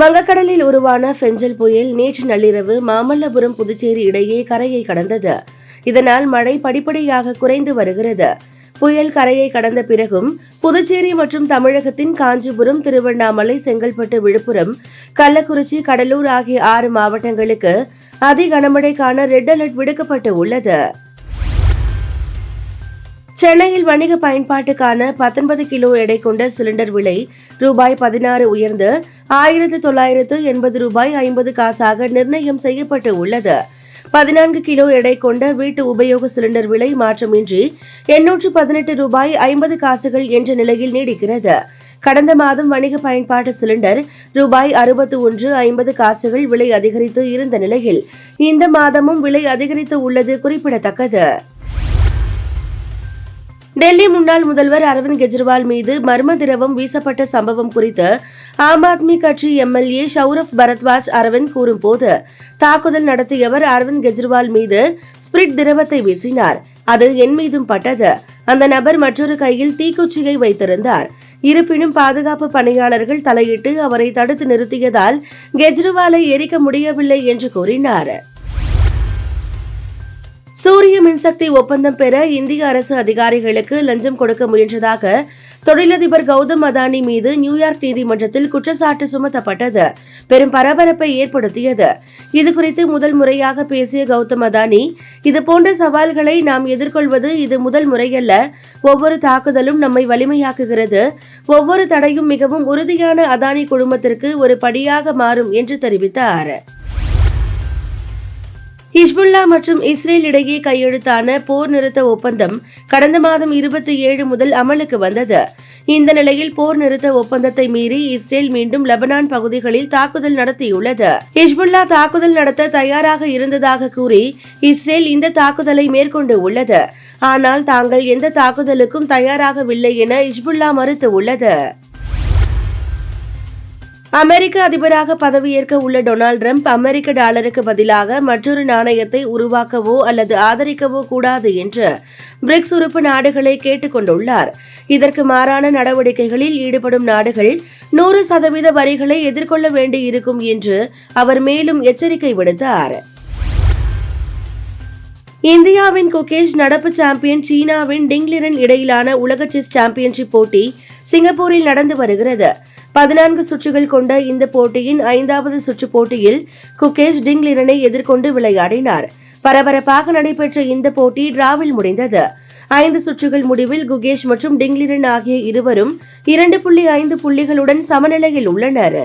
வங்கக்கடலில் உருவான ஃபெஞ்சல் புயல் நேற்று நள்ளிரவு மாமல்லபுரம் புதுச்சேரி இடையே கரையை கடந்தது. இதனால் மழை படிப்படியாக குறைந்து வருகிறது. புயல் கரையை கடந்த பிறகும் புதுச்சேரி மற்றும் தமிழகத்தின் காஞ்சிபுரம் திருவண்ணாமலை செங்கல்பட்டு விழுப்புரம் கள்ளக்குறிச்சி கடலூர் ஆகிய ஆறு மாவட்டங்களுக்கு அதி கனமழைக்கான ரெட் அலர்ட் விடுக்கப்பட்டு உள்ளது. சென்னையில் வணிக பயன்பாட்டுக்கான பத்தொன்பது கிலோ எடை கொண்ட சிலிண்டர் விலை ரூபாய் பதினாறு உயர்ந்து ஆயிரத்து தொள்ளாயிரத்து எண்பது ரூபாய் ஐம்பது காசாக நிர்ணயம் செய்யப்பட்டு உள்ளது. பதினான்கு கிலோ எடை கொண்ட வீட்டு உபயோக சிலிண்டர் விலை மாற்றமின்றி எண்ணூற்று பதினெட்டு ரூபாய் ஐம்பது காசுகள் என்ற நிலையில் நீடிக்கிறது. கடந்த மாதம் வணிக பயன்பாட்டு சிலிண்டர் ரூபாய் அறுபத்து ஒன்று ஐம்பது காசுகள் விலை அதிகரித்து இருந்த நிலையில் இந்த மாதமும் விலை அதிகரித்து உள்ளது குறிப்பிடத்தக்கது. டெல்லி முன்னாள் முதல்வர் அரவிந்த் கெஜ்ரிவால் மீது மர்ம திரவம் வீசப்பட்ட சம்பவம் குறித்து ஆம் ஆத்மி கட்சி எம்எல்ஏ ஷௌரப் பரத்வாஜ் அரவிந்த் கூறும்போது தாக்குதல் நடத்தியவர் அரவிந்த் கெஜ்ரிவால் மீது ஸ்பிரிட் திரவத்தை வீசினார். அது என் மீதும் பட்டது. அந்த நபர் மற்றொரு கையில் தீக்குச்சியை வைத்திருந்தார். இருப்பினும் பாதுகாப்பு பணியாளர்கள் தலையிட்டு அவரை தடுத்து நிறுத்தியதால் கெஜ்ரிவாலை எரிக்க முடியவில்லை என்று கூறினார். சூரிய மின்சக்தி ஒப்பந்தம் பெற இந்திய அரசு அதிகாரிகளுக்கு லஞ்சம் கொடுக்க முயன்றதாக தொழிலதிபர் கௌதம் அதானி மீது நியூயார்க் நீதிமன்றத்தில் குற்றச்சாட்டு சுமத்தப்பட்டது. பெரும் பரபரப்பை ஏற்படுத்தியது. இதுகுறித்து முதல் முறையாக பேசிய கௌதம் அதானி இதுபோன்ற சவால்களை நாம் எதிர்கொள்வது இது முதல் முறையல்ல. ஒவ்வொரு தாக்குதலும் நம்மை வலிமையாக்குகிறது. ஒவ்வொரு தடையும் மிகவும் உறுதியான அதானி குழுமத்திற்கு ஒரு படியாக மாறும் என்று தெரிவித்தார். ஹிஸ்புல்லா மற்றும் இஸ்ரேல் இடையே கையெழுத்தான போர் நிறுத்த ஒப்பந்தம் கடந்த மாதம் இருபத்தி ஏழு முதல் அமலுக்கு வந்தது. இந்த நிலையில் போர் நிறுத்த ஒப்பந்தத்தை மீறி இஸ்ரேல் மீண்டும் லெபனான் பகுதிகளில் தாக்குதல் நடத்தியுள்ளது. ஹிஸ்புல்லா தாக்குதல் நடத்த தயாராக இருந்ததாக கூறி இஸ்ரேல் இந்த தாக்குதலை மேற்கொண்டு உள்ளது. ஆனால் தாங்கள் எந்த தாக்குதலுக்கும் தயாராகவில்லை என ஹிஸ்புல்லா மறுத்து உள்ளது. அமெரிக்க அதிபராக பதவியேற்க உள்ள டொனால்டு ட்ரம்ப் அமெரிக்க டாலருக்கு பதிலாக மற்றொரு நாணயத்தை உருவாக்கவோ அல்லது ஆதரிக்கவோ கூடாது என்று பிரிக்ஸ் உறுப்பு நாடுகளை கேட்டுக்கொண்டுள்ளார் இதற்கு மாறான நடவடிக்கைகளில் ஈடுபடும் நாடுகள் நூறு சதவீத வரிகளை எதிர்கொள்ள வேண்டியிருக்கும் என்று அவர் மேலும் எச்சரிக்கை விடுத்தார். இந்தியாவின் குகேஷ் நடப்பு சாம்பியன் சீனாவின் டிங்லிரன் இடையிலான உலக செஸ் சாம்பியன்ஷிப் போட்டி சிங்கப்பூரில் நடந்து வருகிறது. பதினான்கு சுற்றுகள் கொண்ட இந்த போட்டியின் ஐந்தாவது சுற்று போட்டியில் குகேஷ் டிங்லிரனை எதிர்கொண்டு விளையாடினார். பரபரப்பாக நடைபெற்ற இந்த போட்டி டிராவில் முடிந்தது. ஐந்து சுற்றுகள் முடிவில் குகேஷ் மற்றும் டிங்லிரன் ஆகிய இருவரும் இரண்டு புள்ளி ஐந்து புள்ளிகளுடன் சமநிலையில் உள்ளனர்.